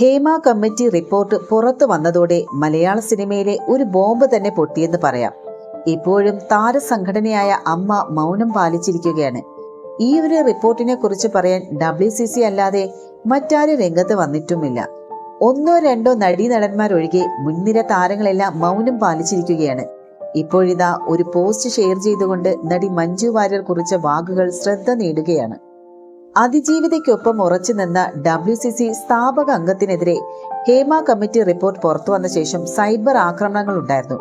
Hema committee report പുറത്തു വന്നതോടെ മലയാള സിനിമയിലെ ഒരു ബോംബ് തന്നെ പൊട്ടിയെന്ന് പറയാം. ഇപ്പോഴും താരസംഘടനയായ അമ്മ മൗനം പാലിച്ചിരിക്കുകയാണ്. ഈ ഒരു റിപ്പോർട്ടിനെ കുറിച്ച് പറയാൻ ഡബ്ല്യു സി സി അല്ലാതെ മറ്റാരും രംഗത്ത് വന്നിട്ടുമില്ല. ഒന്നോ രണ്ടോ നടീനടന്മാരൊഴികെ മുൻനിര താരങ്ങളെല്ലാം മൗനം പാലിച്ചിരിക്കുകയാണ്. ഇപ്പോഴിതാ ഒരു പോസ്റ്റ് ഷെയർ ചെയ്തുകൊണ്ട് നടി മഞ്ജു വാര്യർ കുറിച്ച വാക്കുകൾ ശ്രദ്ധ നേടുകയാണ്. അതിജീവിതയ്ക്കൊപ്പം ഉറച്ചു നിന്ന ഡബ്ല്യു സി സി സ്ഥാപക അംഗത്തിനെതിരെ ഹേമ കമ്മിറ്റി റിപ്പോർട്ട് പുറത്തു വന്ന ശേഷം സൈബർ ആക്രമണങ്ങൾ ഉണ്ടായിരുന്നു.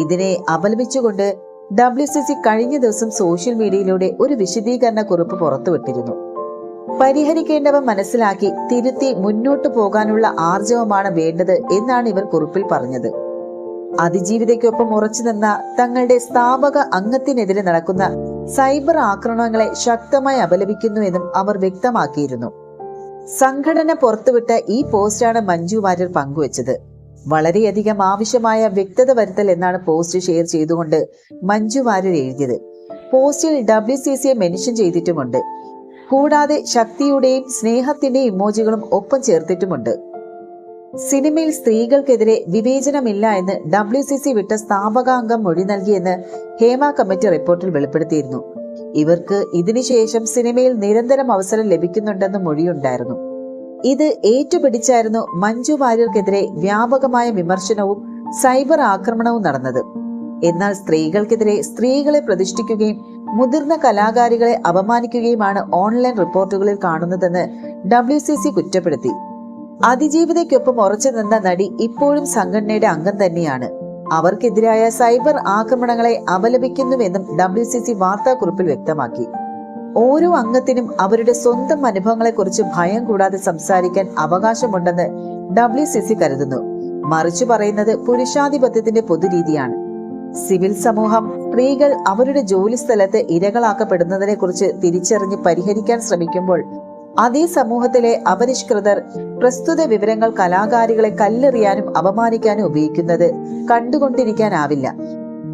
ഇതിനെ അപലപിച്ചുകൊണ്ട് ഡബ്ല്യു സി സി കഴിഞ്ഞ ദിവസം സോഷ്യൽ മീഡിയയിലൂടെ ഒരു വിശദീകരണ കുറിപ്പ് പുറത്തുവിട്ടിരുന്നു. പരിഹരിക്കേണ്ടവ മനസ്സിലാക്കി തിരുത്തി മുന്നോട്ടു പോകാനുള്ള ആർജവമാണ് വേണ്ടത് എന്നാണ് ഇവർ കുറിപ്പിൽ പറഞ്ഞത്. അതിജീവിതയ്ക്കൊപ്പം ഉറച്ചു നിന്ന തങ്ങളുടെ സ്ഥാപക അംഗത്തിനെതിരെ നടക്കുന്ന സൈബർ ആക്രമണങ്ങളെ ശക്തമായി അപലപിക്കുന്നുവെന്നും അവർ വ്യക്തമാക്കിയിരുന്നു. സംഘടന പുറത്തുവിട്ട ഈ പോസ്റ്റാണ് മഞ്ജു വാര്യർ പങ്കുവച്ചത്. വളരെയധികം ആവശ്യമായ വ്യക്തത വരുത്തൽ എന്നാണ് പോസ്റ്റ് ഷെയർ ചെയ്തുകൊണ്ട് മഞ്ജു വാര്യർ എഴുതിയത്. പോസ്റ്റിൽ ഡബ്ല്യു സി സിയെ മെൻഷൻ ചെയ്തിട്ടുമുണ്ട്. കൂടാതെ ശക്തിയുടെയും സ്നേഹത്തിന്റെയും ഇമോജികളും ഒപ്പം ചേർത്തിട്ടുമുണ്ട്. സിനിമയിൽ സ്ത്രീകൾക്കെതിരെ വിവേചനമില്ല എന്ന് ഡബ്ല്യു സി സി വിട്ട സ്ഥാപകാംഗം മൊഴി നൽകിയെന്ന് ഹേമ കമ്മിറ്റി റിപ്പോർട്ടിൽ വെളിപ്പെടുത്തിയിരുന്നു. ഇവർക്ക് ഇതിനുശേഷം സിനിമയിൽ നിരന്തരം അവസരം ലഭിക്കുന്നുണ്ടെന്ന് മൊഴിയുണ്ടായിരുന്നു. ഇത് ഏറ്റുപിടിച്ചായിരുന്നു മഞ്ജു വാര്യർക്കെതിരെ വ്യാപകമായ വിമർശനവും സൈബർ ആക്രമണവും നടന്നത്. എന്നാൽ സ്ത്രീകൾക്കെതിരെ സ്ത്രീകളെ പ്രതിഷ്ഠിക്കുകയും മുതിർന്ന കലാകാരികളെ അപമാനിക്കുകയുമാണ് ഓൺലൈൻ റിപ്പോർട്ടുകളിൽ കാണുന്നതെന്ന് ഡബ്ല്യു കുറ്റപ്പെടുത്തി. അതിജീവിതയ്ക്കൊപ്പം ഉറച്ചു നിന്ന നടി ഇപ്പോഴും സംഘടനയുടെ അംഗം തന്നെയാണ്. അവർക്കെതിരായ സൈബർ ആക്രമണങ്ങളെ അപലപിക്കുന്നുവെന്നും ഡബ്ല്യു സി സി വാർത്താക്കുറിപ്പിൽ വ്യക്തമാക്കി. ഓരോ അംഗത്തിനും അവരുടെ സ്വന്തം അനുഭവങ്ങളെക്കുറിച്ച് ഭയം കൂടാതെ സംസാരിക്കാൻ അവകാശമുണ്ടെന്ന് ഡബ്ല്യു സി സി കരുതുന്നു. മറിച്ചു പറയുന്നത് പുരുഷാധിപത്യത്തിന്റെ പൊതുരീതിയാണ്. സിവിൽ സമൂഹം സ്ത്രീകൾ അവരുടെ ജോലി സ്ഥലത്ത് ഇരകളാക്കപ്പെടുന്നതിനെ കുറിച്ച് തിരിച്ചറിഞ്ഞ് പരിഹരിക്കാൻ ശ്രമിക്കുമ്പോൾ അതേ സമൂഹത്തിലെ അപരിഷ്കൃതർ പ്രസ്തുത വിവരങ്ങൾ കലാകാരികളെ കല്ലെറിയാനും അപമാനിക്കാനും ഉപയോഗിക്കുന്നത് കണ്ടുകൊണ്ടിരിക്കാനാവില്ല.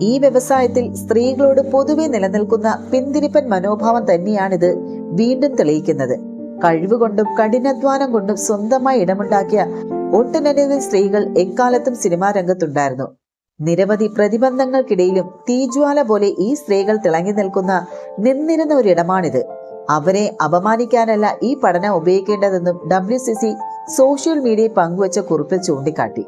ഈ വ്യവസായത്തിൽ സ്ത്രീകളോട് പൊതുവെ നിലനിൽക്കുന്ന പിന്തിരിപ്പൻ മനോഭാവം തന്നെയാണിത് വീണ്ടും തെളിയിക്കുന്നത്. കഴിവുകൊണ്ടും കഠിനാധ്വാനം കൊണ്ടും സ്വന്തമായി ഇടമുണ്ടാക്കിയ ഒട്ടനവധി സ്ത്രീകൾ എക്കാലത്തും സിനിമാ രംഗത്തുണ്ടായിരുന്നു. നിരവധി പ്രതിബന്ധങ്ങൾക്കിടയിലും തീജ്വാല പോലെ ഈ സ്ത്രീകൾ തിളങ്ങി നിൽക്കുന്ന നിന്നിരുന്ന ഒരിടമാണിത്. അവരെ അപമാനിക്കാനല്ല ഈ പഠനം ഉപയോഗിക്കേണ്ടതെന്നും ഡബ്ല്യു സി സി സോഷ്യൽ മീഡിയയിൽ പങ്കുവച്ച കുറിപ്പിൽ ചൂണ്ടിക്കാട്ടി.